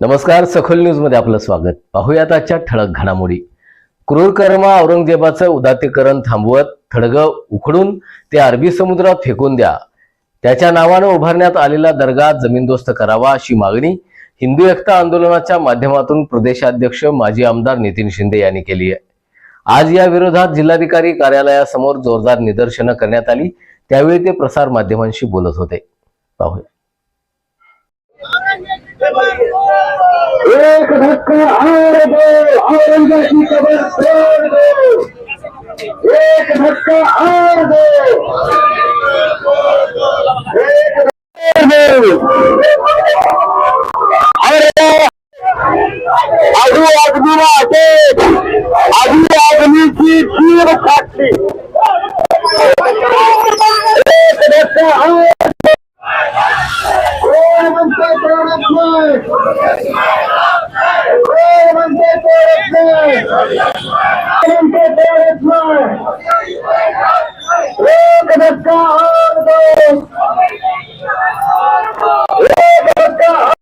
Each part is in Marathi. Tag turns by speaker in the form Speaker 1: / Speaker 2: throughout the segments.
Speaker 1: नमस्कार सखोल न्यूजमध्ये आपलं स्वागत. पाहूयात आजच्या ठळक घडामोडी. क्रूरकर्मा औरंगजेबाचं उदात्तीकरण थांबवत थडगं उखडून ते अरबी समुद्रात फेकून द्या. त्याच्या नावानं उभारण्यात आलेला दर्गा जमीनदोस्त करावा अशी मागणी हिंदू एकता आंदोलनाच्या माध्यमातून प्रदेशाध्यक्ष माजी आमदार नितीन शिंदे यांनी केली आहे. आज या विरोधात जिल्हाधिकारी कार्यालयासमोर जोरदार निदर्शनं करण्यात आली. त्यावेळी ते प्रसार माध्यमांशी बोलत होते. पाहूया.
Speaker 2: धक्का और दो औरंगाची कबर तोड़ दो एक धक्का और दो एक धक्का अरे आदमीला अटक आदमीची फाटली एक धक्का और कोण म्हणतोय नाही कोण म्हणतोय तोडत नाही कोण म्हणतोय तोडत नाही एक धक्का और दो एक धक्का और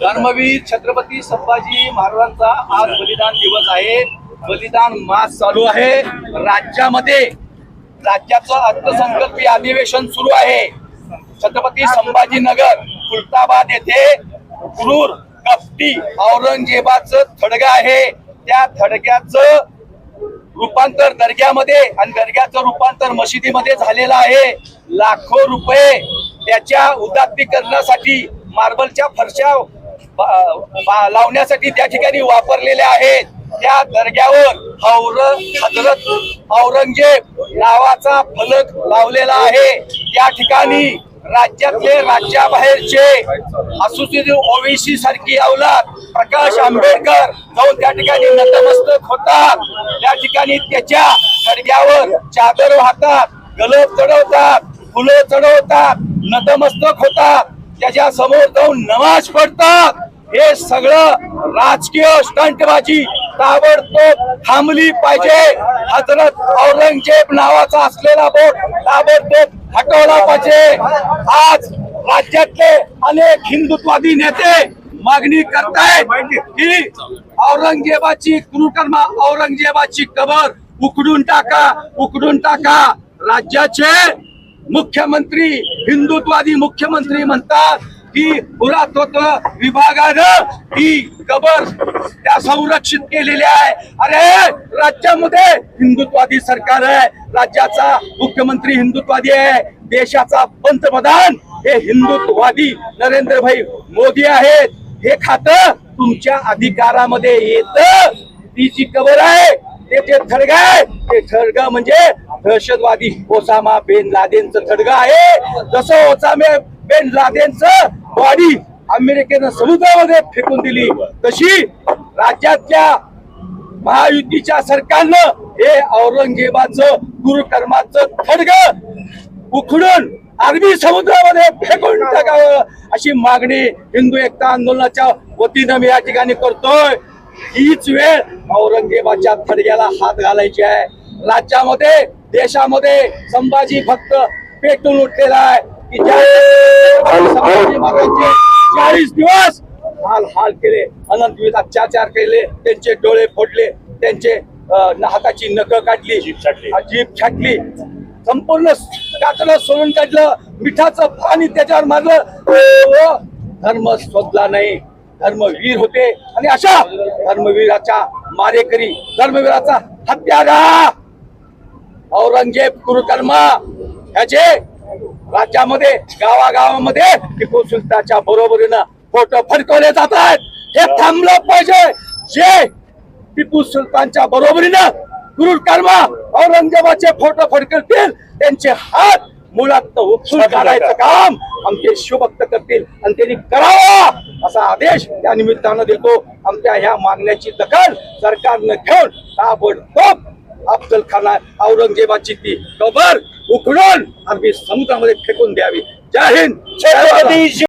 Speaker 3: कर्मवीर छत्रपती संभाजी महाराजांचा आज बलिदान दिवस आहे. बलिदान मास चालू आहे. राज्यामध्ये राज्याचं अर्थसंकल्पीय अधिवेशन सुरू आहे. छत्रपती संभाजीनगर खुलताबाद येथे क्रूर कपटी औरंगजेबाचं थडगा आहे. त्या थडग्याचं रूपांतर दर्ग्यामध्ये आणि दर्ग्याचं रूपांतर मशिदीमध्ये झालेलं आहे. लाखो रुपये त्याच्या उदात्तीकरणासाठी मार्बलच्या फरशा लावण्यासाठी त्या ठिकाणी वापरलेल्या आहेत. त्या दर्ग्यावर हौर हजरत औरंगजेब नावाचा फलक लावलेला आहे. त्या ठिकाणी राज्यातले राज्याबाहेरचे असोसिएटिव्ह ओबीसी सारखी अवलाद. प्रकाश आंबेडकर जाऊन त्या ठिकाणी नतमस्तक होतात. त्या ठिकाणी त्याच्या थडग्यावर चादर वाहतात गलत चढवतात फुलं चढवतात नतमस्तक होतात. त्याच्यासमोर जाऊन नमाज पडतात हे सगळं राजकीय स्टंटबाजी ताबडतोब थांबली पाहिजे. हजरत औरंगजेब नावाचा असलेला बोट ताबडतोब हटवला पाहिजे आज राज्यातले अनेक हिंदुत्वादी नेते मागणी करतायत की औरंगजेबाची क्रूरकर्मा औरंगजेबाची कबर उकडून टाका उकडून टाका. राज्याचे मुख्यमंत्री हिंदुत्वादी मुख्यमंत्री म्हणतात की पुरातत्व विभागानं ही कबर त्या संरक्षित केलेली आहे. अरे राज्यामध्ये हिंदुत्वादी सरकार आहे. राज्याचा मुख्यमंत्री हिंदुत्वादी आहे. देशाचा पंतप्रधान हे हिंदुत्ववादी नरेंद्रभाई मोदी आहेत. हे खातं तुमच्या अधिकारामध्ये येत. ती जी कबर आहे ते जे थडग आहे ते थडग म्हणजे दहशतवादी ओसामा बेन लादेनचं थडग आहे. जसं ओसामे बेन लादेनचं बॉडी अमेरिकेनं समुद्रामध्ये फेकून दिली तशी राज्यातल्या महायुतीच्या सरकारनं हे औरंगजेबाचं गुरुकर्माचं थडग उखडून अरबी समुद्रामध्ये फेकून टाकावं अशी मागणी हिंदू एकता आंदोलनाच्या वतीनं मी या ठिकाणी करतोय हीच वेळ औरंगजेबाच्या थडग्याला हात घालायची आहे राज्यामध्ये देशामध्ये संभाजी फक्त पेटून उठलेला आहे की चाळीस दिवस हाल हाल केले. अनंतविध अत्याचार केले. त्यांचे डोळे फोडले. त्यांचे हाताची नख काढली. जीप छाटली. संपूर्ण कातलं सोडून काढलं. मिठाचं पाणी त्याच्यावर मारलं. धर्म शोधला नाही. धर्मवीर होते. आणि अशा धर्मवीराच्या मारेकरी धर्मवीराचा हत्यारा. औरंगजेब कुरुकर्मा ह्याचे राज्यामध्ये गावागावामध्ये टिपू सुलताच्या बरोबरीनं फोटो फडकवले जात आहेत हे थांबलं पाहिजे. जे टिपू सुलतानच्या बरोबरीनं क्रूर कर्मा औरंगजेबाचे फोटो फडकवतील त्यांचे हात मुळात उपसून काढायचं काम आमचे शिवभक्त करतील आणि त्यांनी करावा असा आदेश त्या निमित्तानं देतो. आमच्या ह्या मागण्याची दखल सरकारनं घेऊन ताबडतोब अफजल खाना औरंगजेबाची ती कबर उखडून आम्ही समुद्रामध्ये फेकून द्यावी. जय हिंद. जय